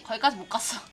거기까지 못 갔어.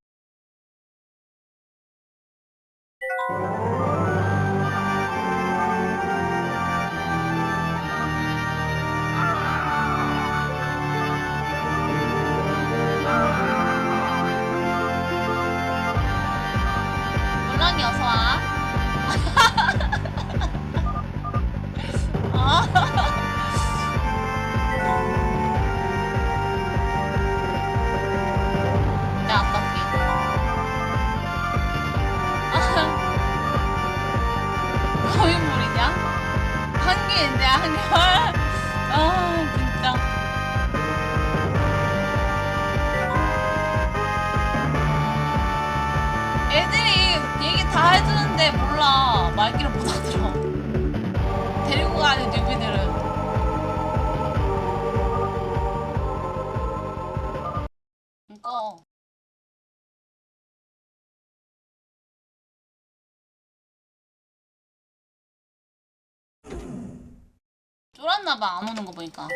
쫄았나봐 안 오는 거 보니까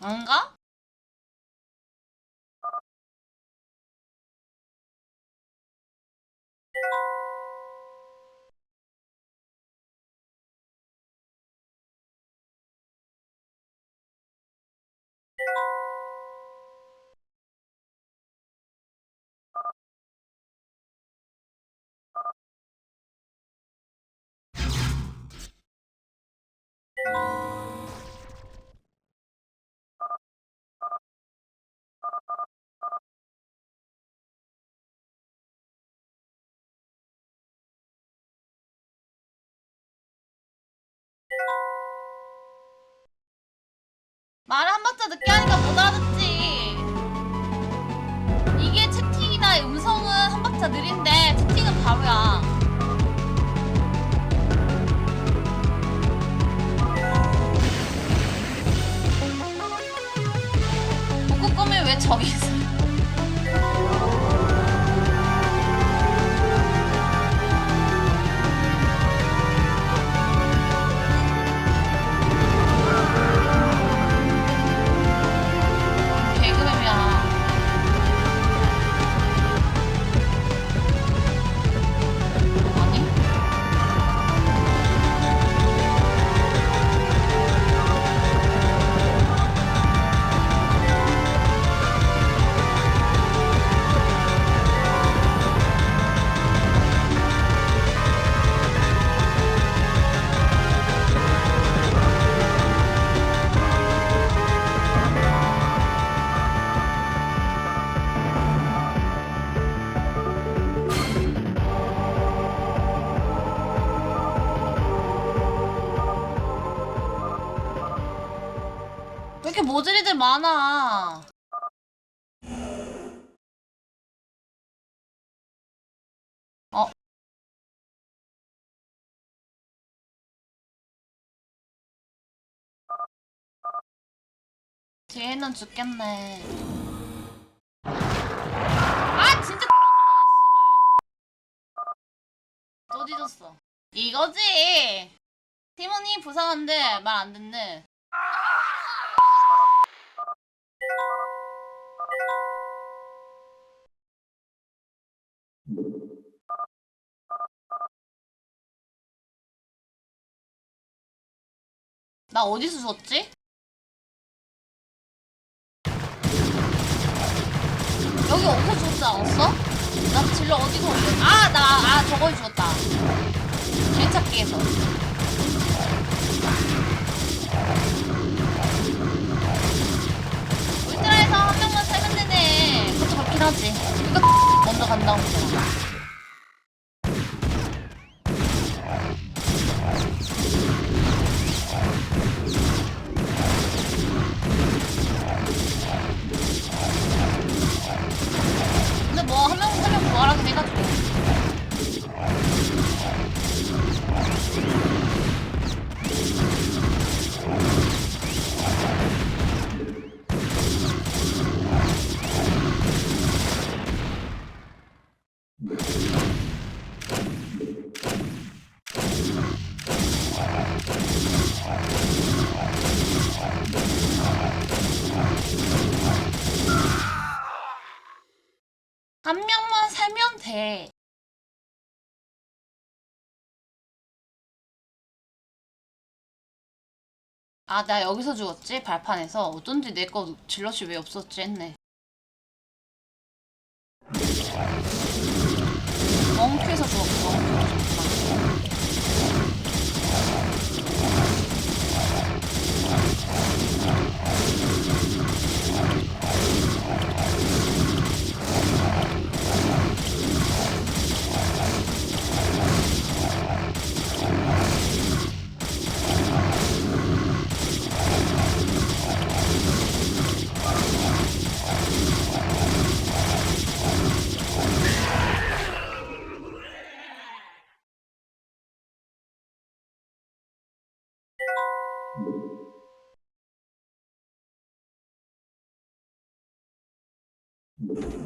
안가? 말을 한 박자 늦게 하니까 못 알아듣지. 이게 채팅이나 음성은 한 박자 느린데 채팅은 바로야. 꾸면 왜 저기 있어? 이렇게 모질이들 많아? 어? 뒤에는 죽겠네. 아 진짜. 또 뒤졌어. 이거지. 팀원이 부상한데 말 안 듣네. 나 어디서 줬지? 여기 어디서 줬지 않았어? 나 질러 어디서 올렸 아, 나, 아, 저걸 줬다. 길찾기에서. 울트라에서 한 명만 살면 되네. 그것도 그렇긴 하지. 이거 먼저 간다고 아, 나 여기서 죽었지? 발판에서. 어쩐지 내 거 질럿이 왜 없었지? 했네. 어차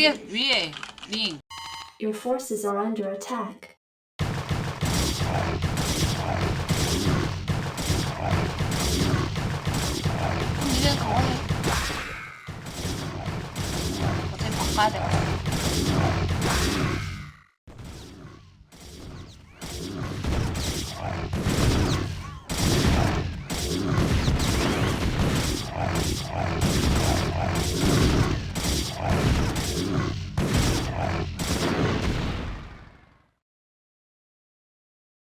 위에, 위에, 링. Your forces are under attack. 그럼 니네 그거 해. 어차피 바꿔야 되거든.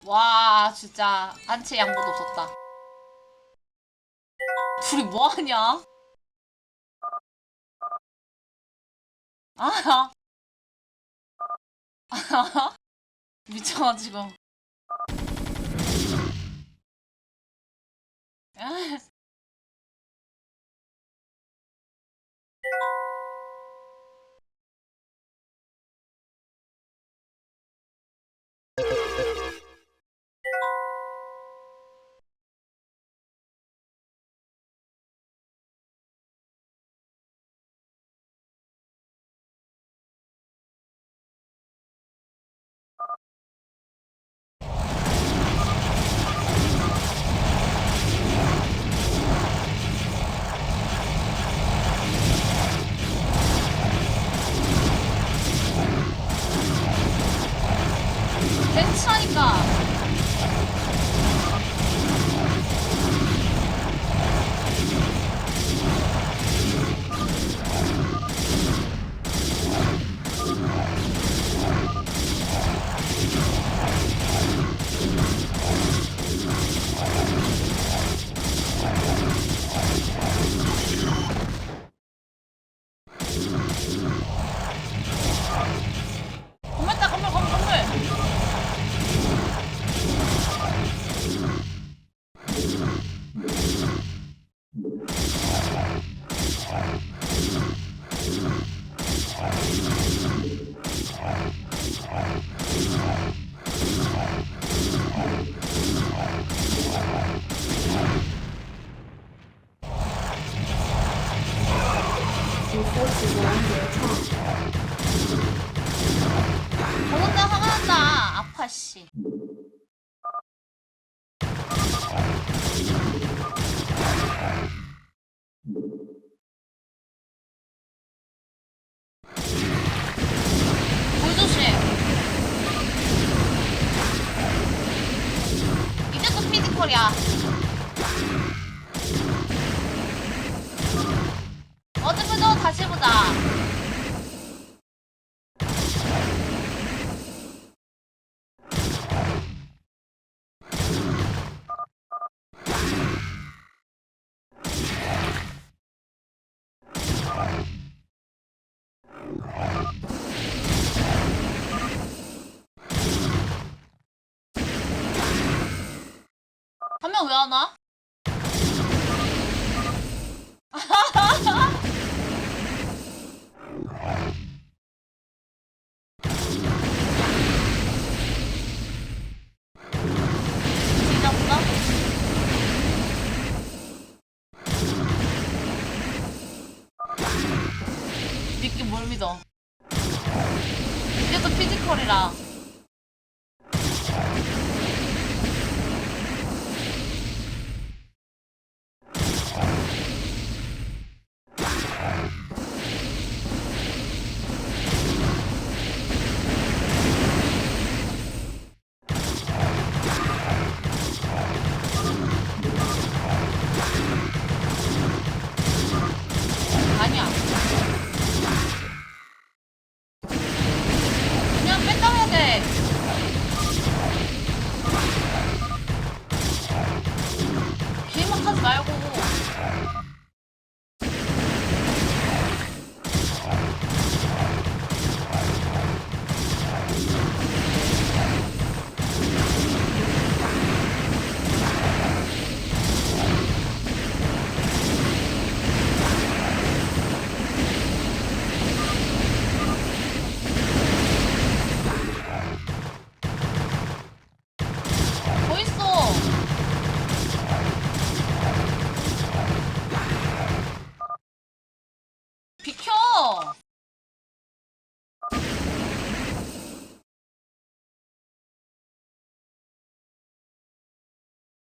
와 진짜 한치 양보도 없었다. 둘이 뭐하냐? 아, 미쳐가지고. 어디 보자 다시 보자. 한 명 왜 안 와? 믿긴 뭘 믿어. 이게 또 피지컬이라.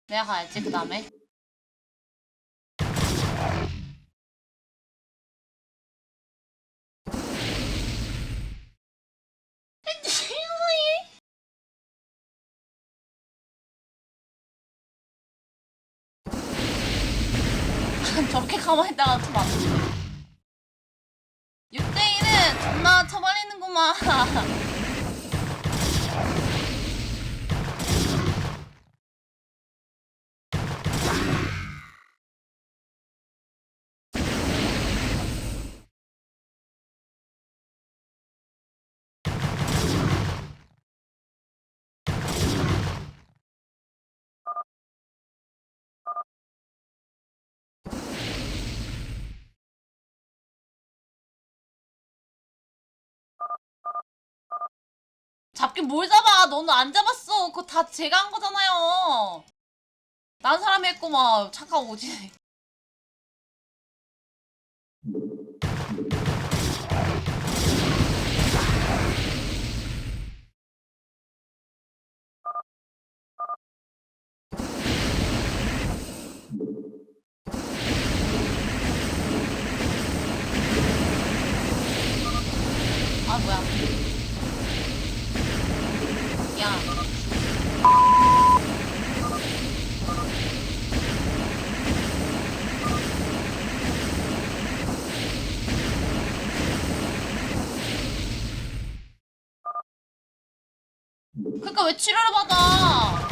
내가 가야지, 그 다음에. 저렇게 가만히 있다가 좀안 되는데. 6대2는 존나 쳐발리는구만. 잡긴 뭘 잡아? 너는 안 잡았어. 그거 다 제가 한 거잖아요. 난 사람이 했구만. 착각 오지. 아 뭐야? 야. 그니까 왜 치료를 받아?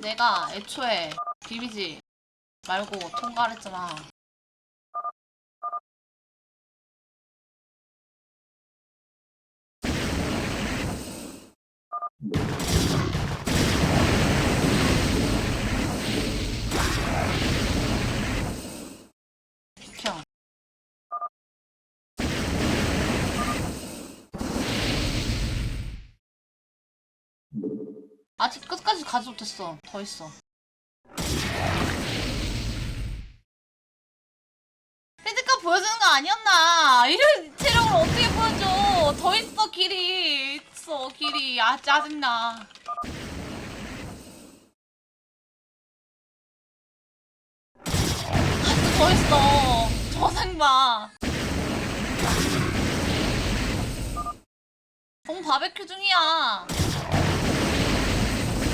내가 애초에 비비지 말고 통과를 했잖아. 비켜. 아직 끝까지 가지 못했어. 더 있어. 피지컬 보여주는 거 아니었나? 이런 체력을 어떻게 보여줘? 더 있어 길이 있어 길이. 아 짜증나. 아, 더 있어. 저 생봐. 동 바베큐 중이야.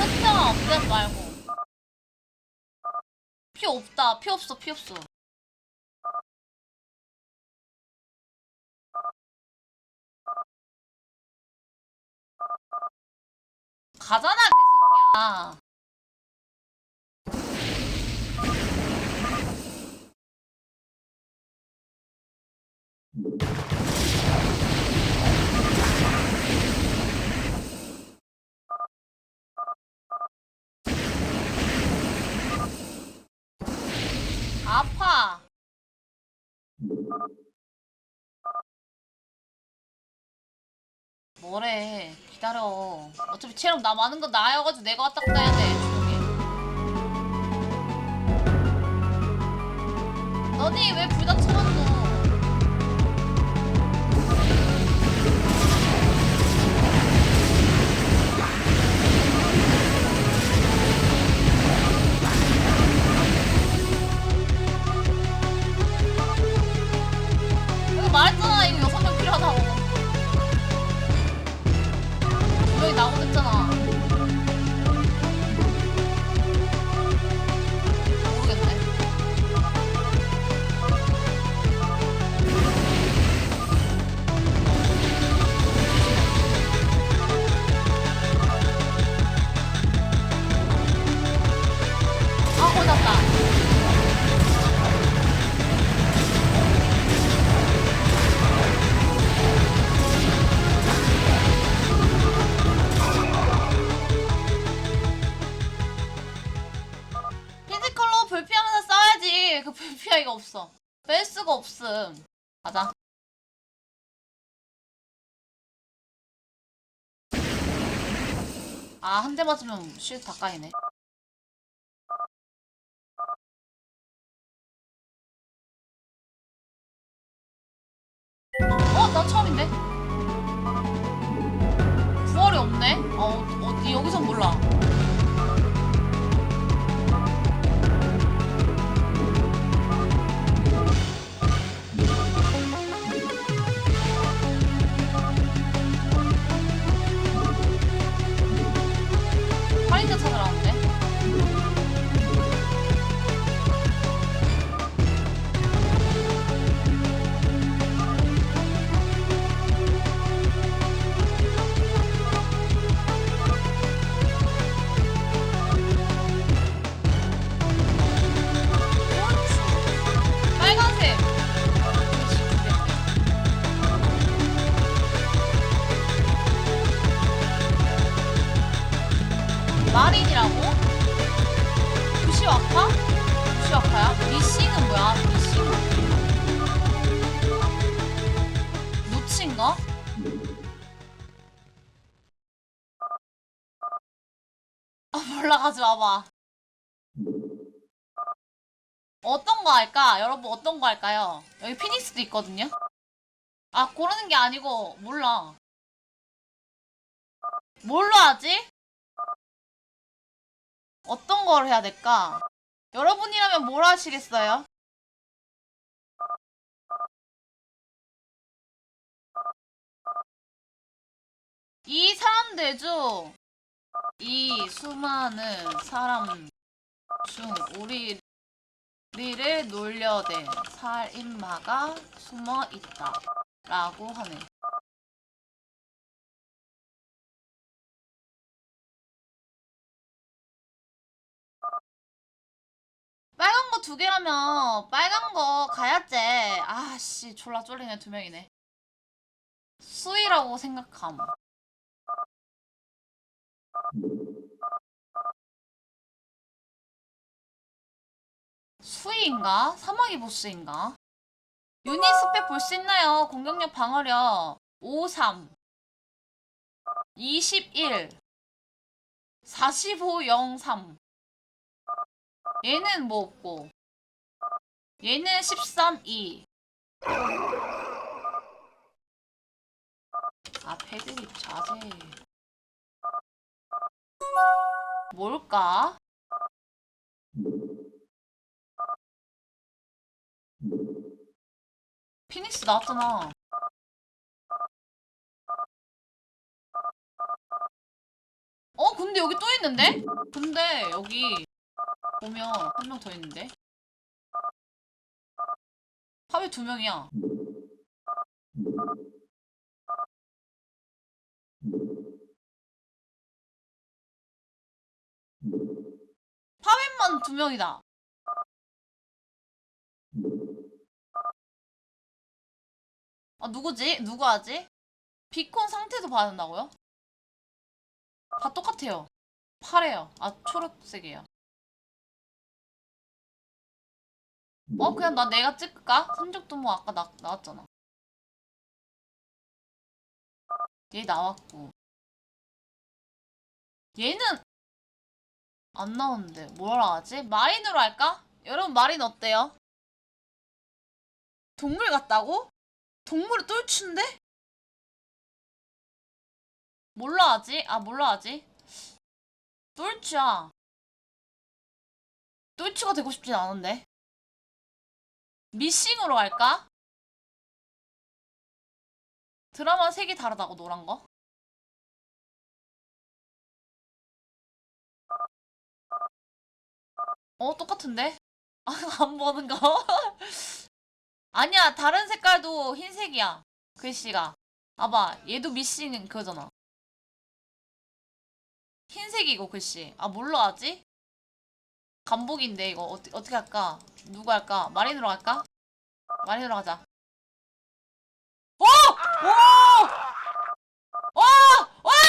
터치잖아 없애지 말고. 피 없다. 피 없어. 피 없어. 가잖아, 그 새끼야. 아파. 뭐래? 기다려. 어차피 체력 나 많은 거 나여가지고 내가 왔다 갔다 해야 돼 조용히 너니 왜 불 다 쳐놨노 아, 한 대 맞으면 쉴드 다 까이네. 어? 나 처음인데? 부활이 없네? 어, 어디, 여기선 몰라. 아 몰라 가지 마봐 어떤 거 할까? 여러분 어떤 거 할까요? 여기 피닉스도 있거든요? 아 고르는 게 아니고 몰라 뭘로 하지? 어떤 걸 해야 될까? 여러분이라면 뭘 하시겠어요? 이 사람들 중, 이 수많은 사람 중 우리, 우리를 놀려댄 살인마가 숨어 있다. 라고 하네. 빨간 거 두 개라면 빨간 거 가야지. 아씨 졸라 쫄리네 두 명이네. 수위라고 생각함. 수위인가? 사마귀 보스인가? 유닛 스펙 볼 수 있나요? 공격력 방어력 53 21 45 03 얘는 뭐 없고 얘는 13 2 아, 패드립 자제. 뭘까? 피닉스 나왔잖아. 어, 근데 여기 또 있는데? 근데 여기 보면 한 명 더 있는데? 팝이 두 명이야. 파맨만 두 명이다. 아 누구지? 누구 하지? 비콘 상태도 봐야 된다고요? 다 똑같아요. 파래요. 아 초록색이에요. 어 그냥 나 내가 찍을까? 산적도모 아까 나, 나왔잖아. 얘 나왔고 얘는 안 나오는데 뭐라 하지? 마린으로 할까? 여러분 마린 어때요? 동물 같다고? 동물이 똘추인데? 몰라 하지? 아 몰라 하지? 똘추야 똘추가 되고 싶진 않은데 미싱으로 갈까? 드라마 색이 다르다고 노란 거? 어 똑같은데? 아, 안 보는 거? 아니야 다른 색깔도 흰색이야 글씨가 봐봐 얘도 미싱 그거잖아 흰색이고 글씨 아 뭘로 하지? 간복인데 이거 어떻게 어떻게 할까? 누구 할까? 마린으로 할까? 마린으로 하자 오! 오! 오! 와!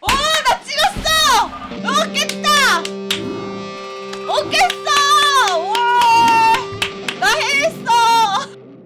와! 나 찍었어! 오 깼다! 오 깼어!